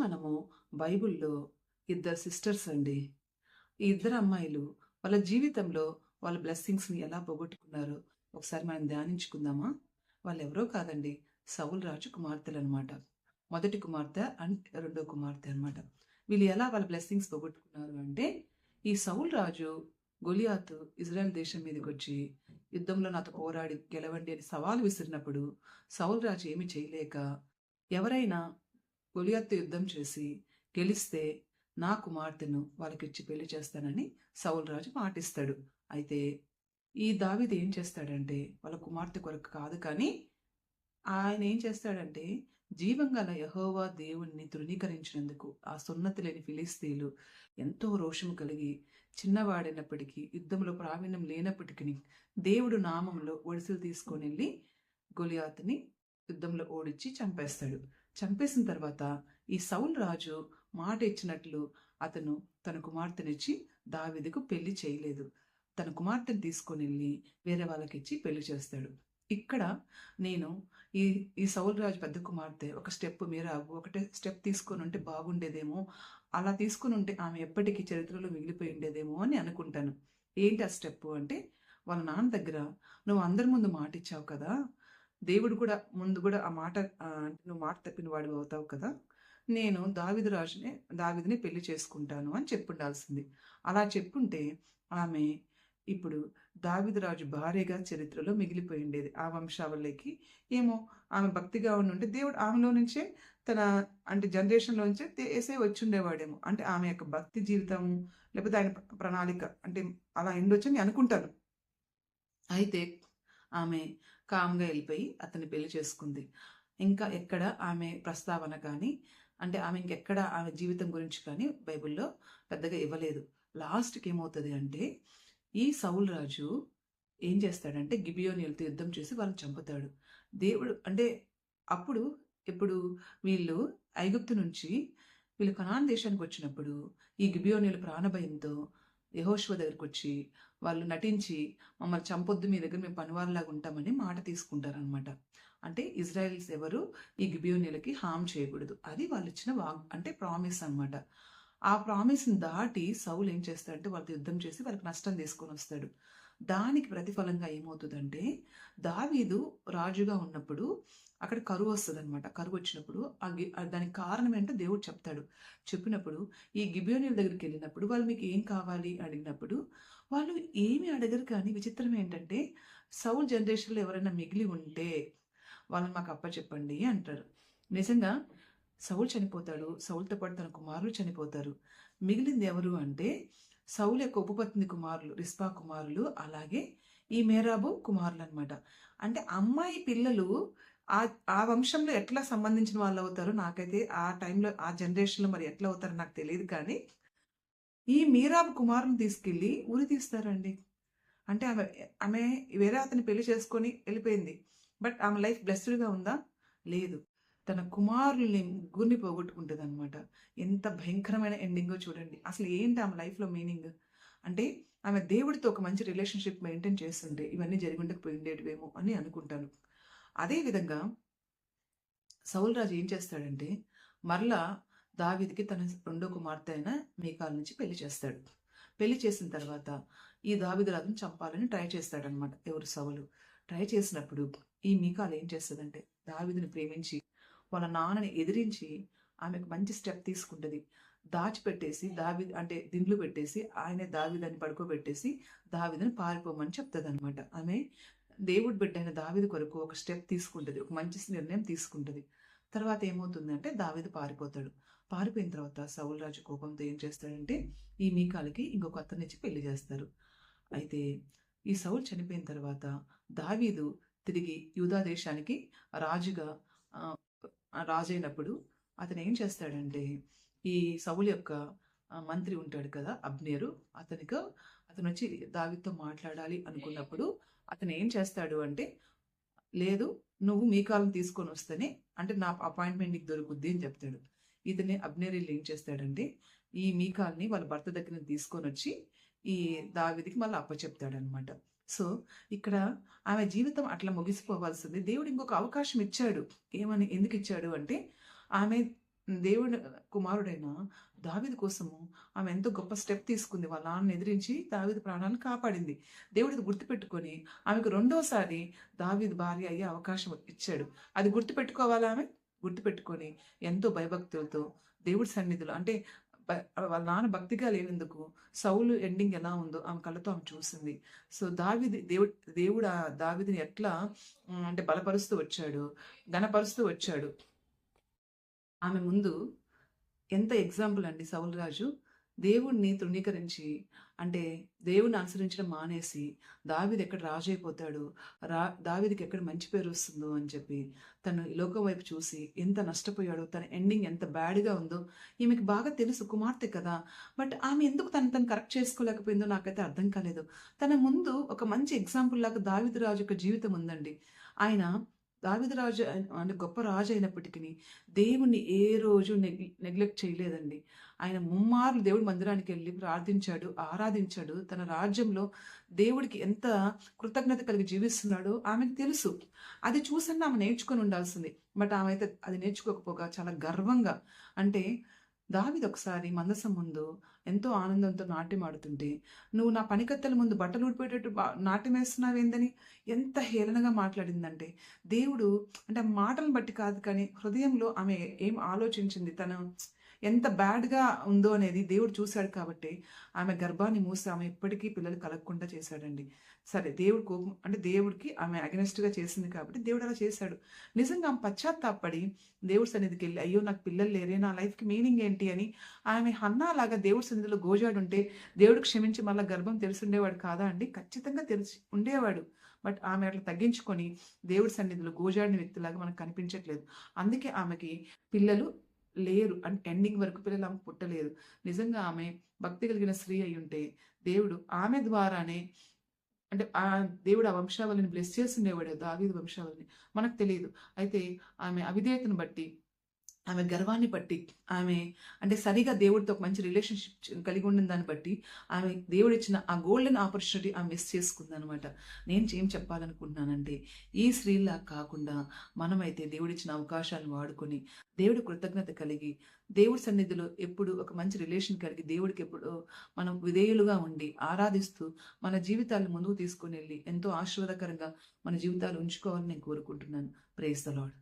మనము బైబిల్లో ఇద్దరు సిస్టర్స్ అండి. ఈ ఇద్దరు అమ్మాయిలు వాళ్ళ జీవితంలో వాళ్ళ బ్లెస్సింగ్స్‌ని ఎలా పోగొట్టుకున్నారో ఒకసారి మనం ధ్యానించుకుందామా? వాళ్ళు ఎవరో కాదండి. సౌల్ రాజు కుమార్తెలు అనమాట మొదటి కుమార్తె అండ్ రెండో కుమార్తె అనమాట. వీళ్ళు ఎలా వాళ్ళ బ్లెస్సింగ్స్ పోగొట్టుకున్నారు అంటే, ఈ సౌల్ రాజు గొలియాతు ఇజ్రాయెల్ దేశం మీదకొచ్చి యుద్ధంలో నాతో పోరాడి గెలవండి అని సవాలు విసిరినప్పుడు సౌల్ రాజు ఏమి చేయలేక ఎవరైనా గొలియత్తు యుద్ధం చేసి గెలిస్తే నా కుమార్తెను వాళ్ళకిచ్చి పెళ్ళి చేస్తానని సౌలు రాజు మాటిస్తాడు. అయితే ఈ దావిది ఏం చేస్తాడంటే వాళ్ళ కుమార్తె కొరకు కాదు కానీ ఆయన ఏం చేస్తాడంటే జీవంగల యహోవా దేవుణ్ణి తృణీకరించినందుకు ఆ సున్నతి లేని ఫిలిస్తీన్లు ఎంతో రోషము కలిగి చిన్నవాడైనప్పటికీ యుద్ధంలో ప్రావీణ్యం లేనప్పటికీ దేవుడు నామంలో ఒడిసెలు తీసుకొని వెళ్ళి గొలియాతుని యుద్ధంలో ఓడించి చంపేస్తాడు. చంపేసిన తర్వాత ఈ సౌల్ రాజు మాట ఇచ్చినట్లు అతను తన కుమార్తెనిచ్చి దావిదకు పెళ్ళి చేయలేదు. తన కుమార్తెను తీసుకొని వెళ్ళి వేరే వాళ్ళకి ఇచ్చి పెళ్ళి చేస్తాడు. ఇక్కడ నేను ఈ ఈ సౌలరాజు పెద్ద కుమార్తె ఒక స్టెప్ మీరాగు ఒకటే స్టెప్ తీసుకొనుంటే బాగుండేదేమో, అలా తీసుకొనుంటే ఆమె ఎప్పటికీ చరిత్రలో మిగిలిపోయి ఉండేదేమో అని అనుకుంటాను. ఏంటి ఆ స్టెప్పు అంటే, వాళ్ళ నాన్న దగ్గర "నువ్వు అందరి ముందు మాటిచ్చావు కదా! దేవుడు కూడా ముందు కూడా ఆ మాట నువ్వు మాట తప్పిన అవుతావు కదా! నేను దావిదు రాజునే దావిదిని పెళ్ళి చేసుకుంటాను" అని చెప్పుండాల్సింది. అలా చెప్పుంటే ఆమె ఇప్పుడు దావిదరాజు భార్యగా చరిత్రలో మిగిలిపోయి ఉండేది. ఆ వంశావళికి ఏమో ఆమె భక్తిగా ఉండుంటే దేవుడు ఆమెలో నుంచే తన అంటే జనరేషన్‌లో నుంచే వేసే వచ్చుండేవాడేమో. అంటే ఆమె యొక్క భక్తి జీవితం లేకపోతే ఆయన ప్రణాళిక అంటే అలా ఎండొచ్చని అనుకుంటాను. అయితే ఆమె కామ్‌గా వెళ్ళిపోయి అతన్ని పెళ్ళి చేసుకుంది. ఇంకా ఎక్కడ ఆమె ప్రస్తావన కానీ, అంటే ఆమె ఇంకెక్కడ ఆమె జీవితం గురించి కానీ బైబిల్‌లో పెద్దగా ఇవ్వలేదు. లాస్ట్‌కి ఏమవుతుంది అంటే, ఈ సౌల్ రాజు ఏం చేస్తాడంటే గిబియోనీయులతో యుద్ధం చేసి వాళ్ళని చంపుతాడు. దేవుడు అంటే అప్పుడు ఇప్పుడు వీళ్ళు ఐగుప్తు నుంచి వీళ్ళు కనాన్ దేశానికి వచ్చినప్పుడు ఈ గిబియోనీయులు ప్రాణభయంతో యెహోషువ దగ్గరకొచ్చి వాళ్ళు నటించి మమ్మల్ని చంపొద్దు మీ దగ్గర మేము పనివారిలాగా ఉంటామని మాట తీసుకుంటారనమాట. అంటే ఇజ్రాయెల్స్ ఎవరు ఈ గిబియోనీయులకి హామ్ చేయకూడదు. అది వాళ్ళు ఇచ్చిన వాగ్ అంటే ప్రామిస్ అనమాట. ఆ ప్రామిస్‌ని దాటి సౌలు ఏం చేస్తాడంటే వాళ్ళతో యుద్ధం చేసి వాళ్ళకి నష్టం తీసుకొని వస్తాడు దానికి ప్రతిఫలంగా ఏమవుతుందంటే దావీదు రాజుగా ఉన్నప్పుడు అక్కడ కరువు వస్తుంది అనమాట కరువు వచ్చినప్పుడు దానికి కారణం ఏంటో దేవుడు చెప్తాడు. చెప్పినప్పుడు ఈ గిబ్యోనియల్ దగ్గరికి వెళ్ళినప్పుడు వాళ్ళు మీకు ఏం కావాలి అడిగినప్పుడు వాళ్ళు ఏమి అడగరు కానీ విచిత్రం ఏంటంటే సౌల్ జనరేషన్‌లో ఎవరైనా మిగిలి ఉంటే వాళ్ళని మాకు అప్ప చెప్పండి అంటారు. నిజంగా సౌలు చనిపోతాడు. సౌల్తో పాటు తన కుమారులు చనిపోతారు. మిగిలింది ఎవరు అంటే సౌల్ యొక్క ఉపపత్ని కుమారులు రిస్పా కుమారులు అలాగే ఈ మేరాబు కుమారులు అనమాట అంటే అమ్మాయి పిల్లలు ఆ ఆ వంశంలో ఎట్లా సంబంధించిన వాళ్ళు అవుతారో నాకైతే ఆ టైంలో ఆ జనరేషన్‌లో మరి ఎట్లా అవుతారో నాకు తెలియదు కానీ, ఈ మీరాబు కుమారుని తీసుకెళ్ళి ఉరి తీస్తారండి. అంటే ఆమె ఆమె వేరే అతని పెళ్ళి చేసుకొని వెళ్ళిపోయింది బట్ ఆమె లైఫ్ బ్లెస్డ్‌గా ఉందా? లేదు. తన కుమారుల్ని ముగ్గురిని పోగొట్టుకుంటదనమాట. ఎంత భయంకరమైన ఎండింగో చూడండి. అసలు ఏంటి ఆమె లైఫ్‌లో మీనింగ్? అంటే ఆమె దేవుడితో ఒక మంచి రిలేషన్‌షిప్ మెయింటైన్ చేస్తుంటే ఇవన్నీ జరిగుండకపోయి ఉండేటివేమో అని అనుకుంటాను. అదేవిధంగా సౌల్ రాజు ఏం చేస్తాడంటే మరలా దావీదుకి తన రెండో కుమార్తె అయిన మీకాల్ నుంచి పెళ్ళి చేస్తాడు. పెళ్ళి చేసిన తర్వాత ఈ దావీదు రాజుని చంపాలని ట్రై చేస్తాడనమాట. ఎవరు సౌలు. ట్రై చేసినప్పుడు ఈ మీకాలు ఏం చేస్తుందంటే దావీదుని ప్రేమించి వాళ్ళ నాన్నని ఎదిరించి ఆమెకు మంచి స్టెప్ తీసుకుంటుంది దాచిపెట్టేసి దావి అంటే దిండ్లు పెట్టేసి ఆయనే దావిదని పడుకోబెట్టేసి దావిదని పారిపోమని చెప్తుంది అనమాట ఆమె దేవుడు బిడ్డైన దావిది కొరకు ఒక స్టెప్ తీసుకుంటుంది ఒక మంచి నిర్ణయం తీసుకుంటుంది తర్వాత ఏమవుతుందంటే దావిది పారిపోతాడు. పారిపోయిన తర్వాత సౌలు రాజు కోపంతో ఏం చేస్తాడంటే ఈ మీకాలకి ఇంకొక అతన్నిచ్చి పెళ్ళి చేస్తారు. అయితే ఈ సౌలు చనిపోయిన తర్వాత దావీదు తిరిగి యూదా దేశానికి రాజుగా రాజైనప్పుడు అతను ఏం చేస్తాడంటే ఈ సౌలు యొక్క మంత్రి ఉంటాడు కదా! అబ్నేరు అతనికి అతను వచ్చి దావితో మాట్లాడాలి అనుకున్నప్పుడు అతను ఏం చేస్తాడు అంటే, లేదు నువ్వు మీకాలను తీసుకొని వస్తేనే అంటే నా అపాయింట్‌మెంట్ నీకు దొరుకుద్ది అని చెప్తాడు. ఇతనే అబ్నేర్ ఎళ్ళి ఏం చేస్తాడంటే ఈ మీకాల్‌ని వాళ్ళ భర్త దగ్గర తీసుకొని వచ్చి ఈ దావిదికి మళ్ళీ అప్పచెప్తాడనమాట. సో, ఇక్కడ ఆమె జీవితం అట్లా ముగిసిపోవాల్సింది. దేవుడు ఇంకొక అవకాశం ఇచ్చాడు. ఏమని? ఎందుకు ఇచ్చాడు అంటే, ఆమె దేవుడు కుమారుడైన దావిది కోసము ఆమె ఎంతో గొప్ప స్టెప్ తీసుకుంది వాళ్ళ నాన్న ఎదిరించి దావిది ప్రాణాలను కాపాడింది దేవుడిది గుర్తుపెట్టుకొని ఆమెకు రెండోసారి దావిది భార్య అయ్యే అవకాశం ఇచ్చాడు అది గుర్తుపెట్టుకోవాలా ఆమె గుర్తుపెట్టుకొని ఎంతో భయభక్తులతో దేవుడి సన్నిధిలో అంటే వాళ్ళ నాన్న భక్తిగా లేనందుకు సౌలు ఎండింగ్ ఎలా ఉందో ఆమె కళ్ళతో ఆమె చూసింది. సో దావిది దేవుడు దేవుడు ఆ దావిదిని ఎట్లా అంటే బలపరుస్తూ వచ్చాడు ఘనపరుస్తూ వచ్చాడు. ఆమె ముందు ఎంత ఎగ్జాంపుల్ అండి సౌలు రాజు. దేవుడిని తృణీకరించి అంటే దేవుణ్ణి అనుసరించడం మానేసి దావిది ఎక్కడ రాజు అయిపోతాడు రా దావిదికి ఎక్కడ మంచి పేరు వస్తుందో అని చెప్పి తను లోకం వైపు చూసి ఎంత నష్టపోయాడో తన ఎండింగ్ ఎంత బ్యాడ్గా ఉందో ఈమెకి బాగా తెలుసు కుమార్తె కదా. బట్ ఆమె ఎందుకు తను తను కరెక్ట్ చేసుకోలేకపోయిందో నాకైతే అర్థం కాలేదు. తన ముందు ఒక మంచి ఎగ్జాంపుల్ లాగా దావిది రాజు యొక్క జీవితం ఉందండి. ఆయన దావిది రాజు అంటే గొప్ప రాజు అయినప్పటికీ దేవుణ్ణి ఏ రోజు నెగ్ నెగ్లెక్ట్ చేయలేదండి. ఆయన ముమ్మార్లు దేవుడి మందిరానికి వెళ్ళి ప్రార్థించాడు ఆరాధించాడు. తన రాజ్యంలో దేవుడికి ఎంత కృతజ్ఞత కలిగి జీవిస్తున్నాడో ఆమెకు తెలుసు. అది చూసన్నా ఆమె నేర్చుకొని ఉండాల్సింది. బట్ ఆమె అయితే అది నేర్చుకోకపోగా చాలా గర్వంగా. అంటే దావిది ఒకసారి మందసం ముందు ఎంతో ఆనందంతో నాట్యం ఆడుతుంటే నువ్వు నా పనికత్తెల ముందు బట్టలు ఊడిపోయేటట్టు నాట్యం వేస్తున్నావేందని ఎంత హేళనగా మాట్లాడిందంటే దేవుడు అంటే మాటలను బట్టి కాదు కానీ హృదయంలో ఆమె ఏం ఆలోచించింది? తను ఎంత బ్యాడ్గా ఉందో అనేది దేవుడు చూశాడు కాబట్టి ఆమె గర్భాన్ని మూసి ఆమె ఎప్పటికీ పిల్లలు కలగకుండా చేశాడండి. సరే దేవుడు కోపం అంటే దేవుడికి ఆమె అగనెస్ట్గా చేసింది కాబట్టి దేవుడు అలా చేశాడు. నిజంగా ఆమె పశ్చాత్తాపడి దేవుడి సన్నిధికి వెళ్ళి అయ్యో నాకు పిల్లలు లేరే నా లైఫ్కి మీనింగ్ ఏంటి? అని ఆమె హన్నా లాగా దేవుడి సన్నిధిలో గోజాడుంటే దేవుడు క్షమించి మళ్ళీ గర్భం తెలిసి ఉండేవాడు కాదా అండి? ఖచ్చితంగా తెలిసి ఉండేవాడు. బట్ ఆమె అట్లా తగ్గించుకొని దేవుడి సన్నిధిలో గోజాడిన వ్యక్తిలాగా మనకు కనిపించట్లేదు. అందుకే ఆమెకి పిల్లలు లేరు. అంటే ఎండింగ్ వరకు పిల్లలు ఆమె పుట్టలేదు. నిజంగా ఆమె భక్తి కలిగిన స్త్రీ అయి ఉంటే దేవుడు ఆమె ద్వారానే అంటే ఆ దేవుడు ఆ వంశావళిని బ్లెస్ చేస్తుండేవాడు దావీదు వంశావళిని. మనకు తెలియదు అయితే ఆమె అవిధేయతను బట్టి ఆమె గర్వాన్ని బట్టి ఆమె అంటే సరిగా దేవుడితో ఒక మంచి రిలేషన్షిప్ కలిగి ఉండిన దాన్ని బట్టి ఆమె దేవుడు ఇచ్చిన ఆ గోల్డెన్ ఆపర్చునిటీ ఆమె మిస్ చేసుకుంది అనమాట నేను ఏం చెప్పాలనుకుంటున్నానంటే ఈ స్త్రీలా కాకుండా మనమైతే దేవుడిచ్చిన అవకాశాలను వాడుకొని దేవుడి కృతజ్ఞత కలిగి దేవుడి సన్నిధిలో ఎప్పుడు ఒక మంచి రిలేషన్ కలిగి దేవుడికి ఎప్పుడు మనం విధేయులుగా ఉండి ఆరాధిస్తూ మన జీవితాలను ముందుకు తీసుకుని వెళ్ళి ఎంతో ఆశీర్వాదకరంగా మన జీవితాలు ఉంచుకోవాలని నేను కోరుకుంటున్నాను. ప్రేస్తలాడు